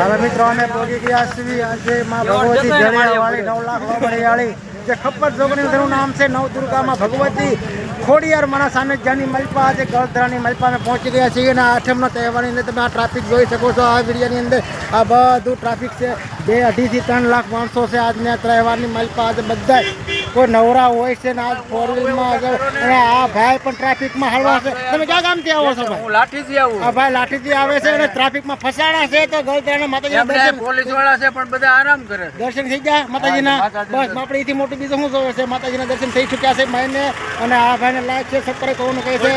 અમે પહોંચી ગયા છીએ. આજે માં ભગવતી જળિયાવાળી નવ લાખ લોબળિયાળી જે ખપ્પર જોગણી ધરું નામ છે નવ દુર્ગામાં ભગવતી ખોડિયાર મારા સામે સાનિધ્યની મલપા આજે ગળધરાની મલપા અમે પહોંચી ગયા છીએ અને આઠમનો તહેવારની અંદર તમે આ ટ્રાફિક જોઈ શકો છો. આ વિડીયાની અંદર આ બધું ટ્રાફિક છે. બે અઢીથી ત્રણ લાખ માણસો છે આજના તહેવારની મલપા. આજે બધા કોઈ નવરા હોય છે ને આ ફોર વ્હીલમાં આગળ અને આ ભાઈ પણ ટ્રાફિકમાં હલવા છે. તમે ક્યાં ગામથી આવો છો ભાઈ? લાઠીથી આવું આ ભાઈ લાઠીથી આવે છે અને ટ્રાફિકમાં ફસાણા છે તો ગળતરાના માતાજીના એમને દર્શન પોલીસવાળા છે પણ બધા આરામ કરે દર્શન થઈ ગયા માતાજીના? બસ આપણે એથી મોટું બીજું શું જોવે છે? માતાજીના દર્શન થઈ ચૂક્યા છે માઈને અને આ ભાઈને લાયક છે સત્તર કહું કહે છે?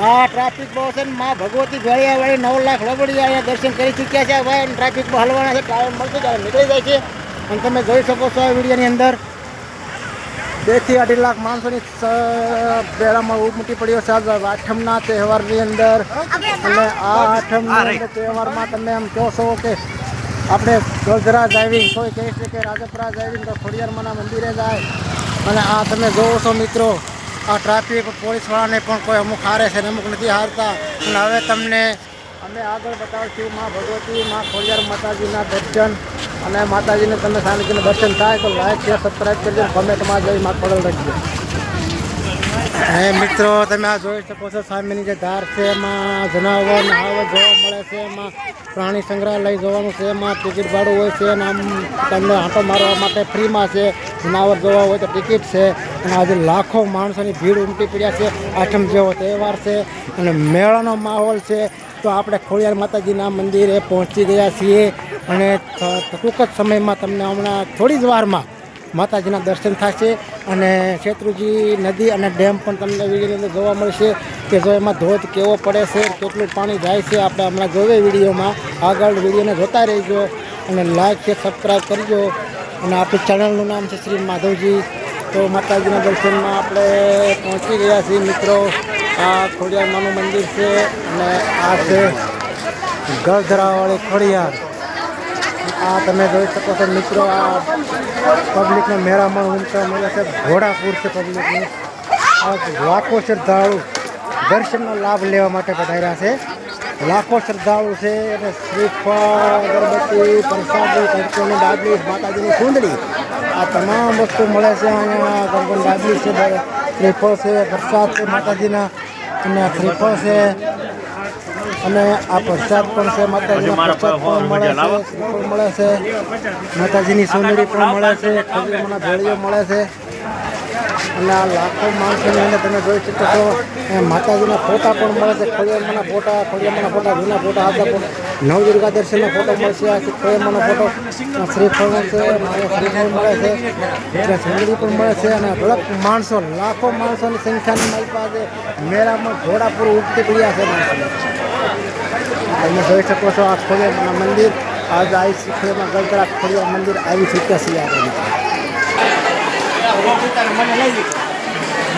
હા ટ્રાફિક બહુ છે ને માં ભગવતી ગળિયાવાળી નવ લાખ લબડી અહીંયા દર્શન કરી ચૂક્યા છે. ભાઈ અને ટ્રાફિકમાં હલવાના છે ટાઈમ મળશે જાય નીકળી જાય છે. અને તમે જોઈ શકો છો આ વિડીયોની અંદર. બેથી અઢી લાખ માણસોની બેડામાં ઉમટી પડ્યો છે. આઠમના તહેવારની અંદર અને આ આઠમના તહેવારમાં તમે એમ કહો છો કે આપણે ગોધરા ડ્રાઇવિંગ કોઈ કહે છે કે રાજપરા ડ્રાઇવિંગ તો ખોડિયારમાંના મંદિરે જાય. અને આ તમે જોવો છો મિત્રો આ ટ્રાફિક પોલીસવાળાને પણ કોઈ અમુક હારે છે ને અમુક નથી હારતા. અને હવે તમને અમે આગળ બતાવશું માં ભગવતી, માં ખોડિયાર માતાજીના દર્શન. અને માતાજીને તમે સાનિધ્યનું દર્શન થાય તો લાઈક શેર સબસ્ક્રાઈબ કરજો. કોમેન્ટમાં જઈ માં ખોડલ રાખજો. હે મિત્રો, તમે આ જોઈ શકો છો સામેની જે ધાર છે, એમાં જનાવર ને જોવા મળે છે. એમાં પ્રાણી સંગ્રહાલય જોવાનું છે. એમાં ટિકિટ ભાડું હોય છે અને આમ તમને આંટો મારવા માટે ફ્રીમાં છે. જનાવર જોવા હોય તો ટિકિટ છે. અને આજે લાખો માણસોની ભીડ ઉમટી પડ્યા છે. આઠમ જેવો તહેવાર છે. અને મેળાનો માહોલ છે. તો આપણે ખોડિયાર માતાજીના મંદિરે પહોંચી ગયા છીએ અને ટૂંક જ સમયમાં તમને હમણાં થોડી જ વારમાં માતાજીના દર્શન થશે અને શેત્રુજી નદી અને ડેમ પણ તમને અંદર જોવા મળશે કે જો એમાં ધોધ કેવો પડે છે, કેટલું પાણી જાય છે, આપણે હમણાં જોઈએ વિડીયોમાં. આગળ વિડીયોને જોતા રહીજો અને લાઈક છે સબસ્ક્રાઈબ કરજો. અને આપણી ચેનલનું નામ છે શ્રી માધવજી. તો માતાજીના દર્શનમાં આપણે પહોંચી ગયા છીએ મિત્રો. આ ખોડિયારમાંનું મંદિર છે અને આ છે ગળધરાવાળી ખોડિયાર. આ તમે જોઈ શકો છો મિત્રો, આ પબ્લિકને મેળામાં ઊંચા મળે છે, ઘોડાપુર છે પબ્લિકનું. આ લાખો શ્રદ્ધાળુ દર્શનનો લાભ લેવા માટે પધાર્યા છે. લાખો શ્રદ્ધાળુ છે અને શ્રીફળ, અગરબત્તી, પ્રસાદી કંકુની ડાબલી માતાજીની કુંડળી. આ તમામ વસ્તુ મળે છે અહીંયા કંકુની ડાબલી છે શ્રીફળ છે પ્રસાદ છે માતાજીના અને શ્રીફળ છે. અને આ પ્રસાદ પણ છે માતાજીના પ્રસાદ પણ મળે છે શ્રીફળ મળે છે. માતાજીની સોનેરી પણ મળે છે ખજૂરમાંના ભેળીઓ મળે છે. અને આ લાખો માણસોની અંદર તમે જોઈ શકો છો, એ માતાજીના ફોટા પણ મળે છે, ખોડિયારમાંના ફોટા ખોડિયારમાંના ફોટા, જૂના ફોટા હતા પણ નવદુર્ગા દર્શનના ફોટો મળશે આ ખોડિયારમાંનો ફોટો. આ શ્રીફળ છે માયા શ્રીફળ મળે છે એટલે સોનડી પણ મળે છે, અને અઢળક માણસો, લાખો માણસોની સંખ્યાની મારી પાસે મેળામાં ઘોડાપુર ઉગતી પડ્યા છે. માણસો તમે જોઈ શકો છો આ ખોડિયારના મંદિર. આજ આવી શીખડીમાં ગળતરા ખોડિયાર મંદિર આવી ચૂક્યા છીએ આપણે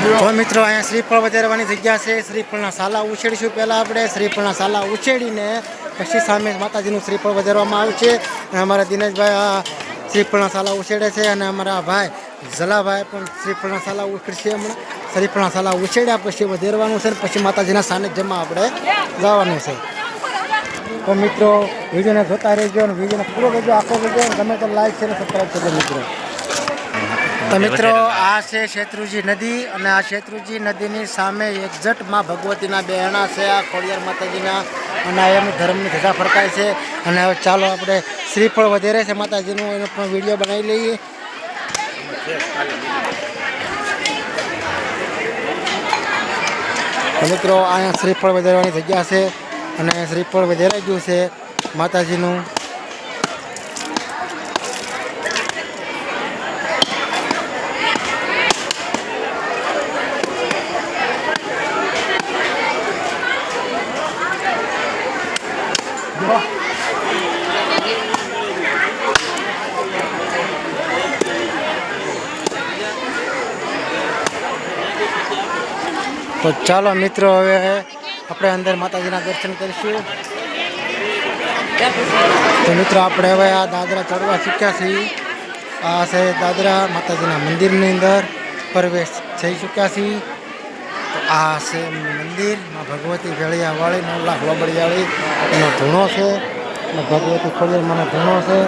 તો મિત્રો, અહીંયા શ્રીફળ વધારવાની જગ્યા છે. શ્રીફળના સાલા ઉછેડીશું પહેલાં આપણે શ્રીફળના સાલા ઉછેડીને પછી સામે માતાજીનું શ્રીફળ વધારવામાં આવ્યું છે. અને અમારા દિનેશભાઈ શ્રીફળના સાલા ઉછેડે છે અને અમારા ભાઈ ઝલાભાઈ પણ શ્રીફળના સાલા ઉછેડશે હમણાં. શ્રીફળના સાલા ઉછેડ્યા પછી વધારવાનું છે પછી માતાજીના સાનિધ્યમાં આપણે જવાનું છે. તો મિત્રો, વિડીયોને જોતા રહેજો અને વિડીયોને પૂરો કરજો. આખો કરજો ગમે તો લાઈક છે અને સબસ્ક્રાઈબ કરજો મિત્રો. તો મિત્રો આ છે શેત્રુજી નદી અને આ શેત્રુજી નદીની સામે એક્ઝેક્ટમાં ભગવતીના બહેણા છે આ ખોડિયાર માતાજીના. અને એમની ધર્મની ધજા ફરકાય છે. અને હવે ચાલો આપણે શ્રીફળ વધારે છે માતાજીનું એનો પણ વીડિયો બનાવી લઈએ. મિત્રો અહીંયા શ્રીફળ વધારવાની જગ્યા છે. અને શ્રીફળ વધારાઈ ગયું છે માતાજીનું. તો ચાલો મિત્રો, હવે આપણે અંદર માતાજીના દર્શન કરીશું. તો મિત્રો, આપણે હવે આ દાદરા ચડવા શીખ્યા છીએ. આ છે દાદરા માતાજીના મંદિરની અંદર પ્રવેશ થઈ ચૂક્યા છીએ. આ છે મંદિર. ભગવતી ભેળિયાવાળી નવ લાખ લોબડિયાવાળી એનો ધૂણો છે. અને ભગવતી ખોડિયારમાંનો ધૂણો છે.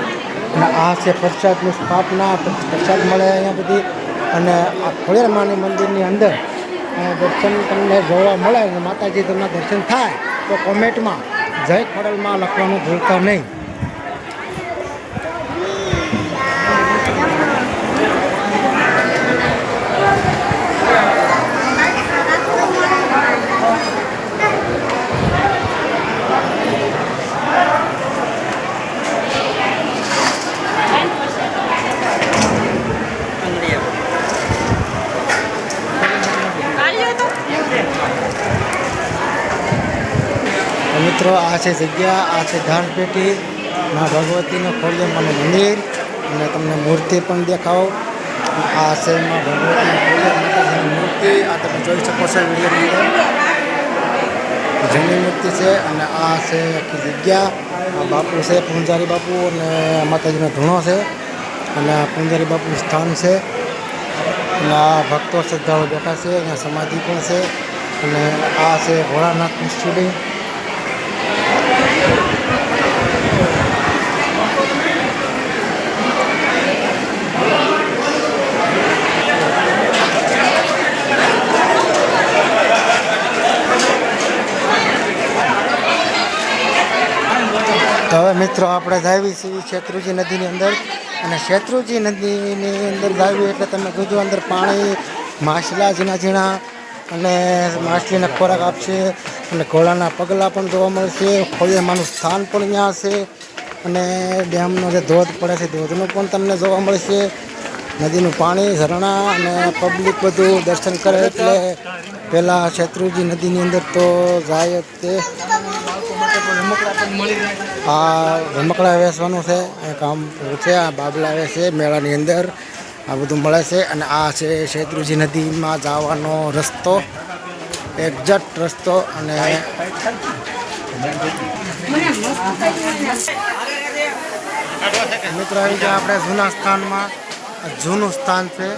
અને આ છે પ્રસાદની સ્થાપના. પ્રસાદ મળે અહીંયા બધી. અને આ ખોડિયારમાંની મંદિરની અંદર દર્શન તમને જોવા મળે. અને માતાજી તમને દર્શન થાય તો કોમેન્ટમાં જય ખોડલમાં લખવાનું ભૂલતા નહીં. મિત્રો, આ છે જગ્યા, આ છે ધાન પેટી મા ભગવતીનું ખોડિયારમાંનું મંદિર અને તમને મૂર્તિ પણ દેખાવ. આ છે મા ભગવતીની મૂર્તિ. આ તમે જોઈ શકો છો જૂની મૂર્તિ છે અને આ છે આખી જગ્યા. આ બાપુ છે, પૂંજારી બાપુ અને માતાજીનો ધૂણો છે અને આ પૂંજારી બાપુનું સ્થાન છે. અને આ ભક્તો શ્રદ્ધાળુ બેઠા છે, અહીંયા સમાધિ પણ છે. અને આ છે ભોળાનાથનું શિવલિંગ મિત્રો, આપણે ધાવી છીએ શેત્રુજી નદીની અંદર. અને શેત્રુજી નદીની અંદર ધાવ્યું એટલે તમે જોજો, અંદર પાણી, માછલા ઝીણા ઝીણા અને માછલીને ખોરાક આપશે. અને ઘોડાના પગલાં પણ જોવા મળશે. ખોડિયામાંનું સ્થાન પણ ત્યાં છે અને ડેમનો જે ધોધ પડે છે, ધોધનું પણ તમને જોવા મળશે. નદીનું પાણી, ઝરણા અને પબ્લિક બધું દર્શન કરે એટલે પહેલાં શેત્રુજી નદીની અંદર તો જાય તે. આ રમકડા વેચવાનું છે કામ પૂરું છે, આ બાબલા વેચે મેળાની અંદર આ બધું મળે છે અને આ છે શેત્રુજી નદીમાં જવાનો રસ્તો એક્ઝેક્ટ રસ્તો અને મિત્રો આવી ગયા આપણે જૂના સ્થાનમાં જૂનું સ્થાન છે,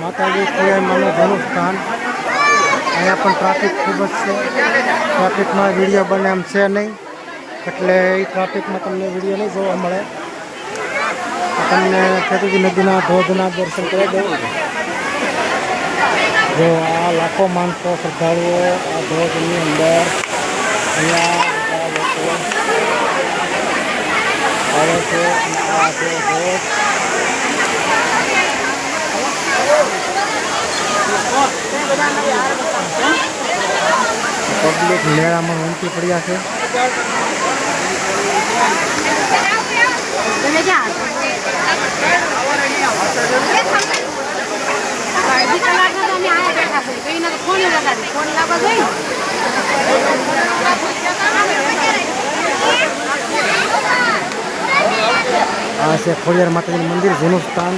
માતાજી ખોડિયારમાંનું જૂનું સ્થાન. અહીંયા પણ ટ્રાફિક ખૂબ જ છે. ટ્રાફિકમાં વીડિયો બને એમ છે નહીં. એટલે એ ટ્રાફિકમાં તમને વીડિયો નહીં જોવા મળે. તમને ખેતુજી નદીના ધોધના દર્શન કરી દઉં. જો આ લાખો માણસો શ્રદ્ધાળુઓ આ ધોધની અંદર અહીંયા લોકો આવે છે આ ધોધ પબ્લિક મેળામાં ઊંચી પડ્યા છે. ફોન લાવવા જોઈ આ છે ખોડિયાર માતાજીનું મંદિર જૂનું સ્થાન.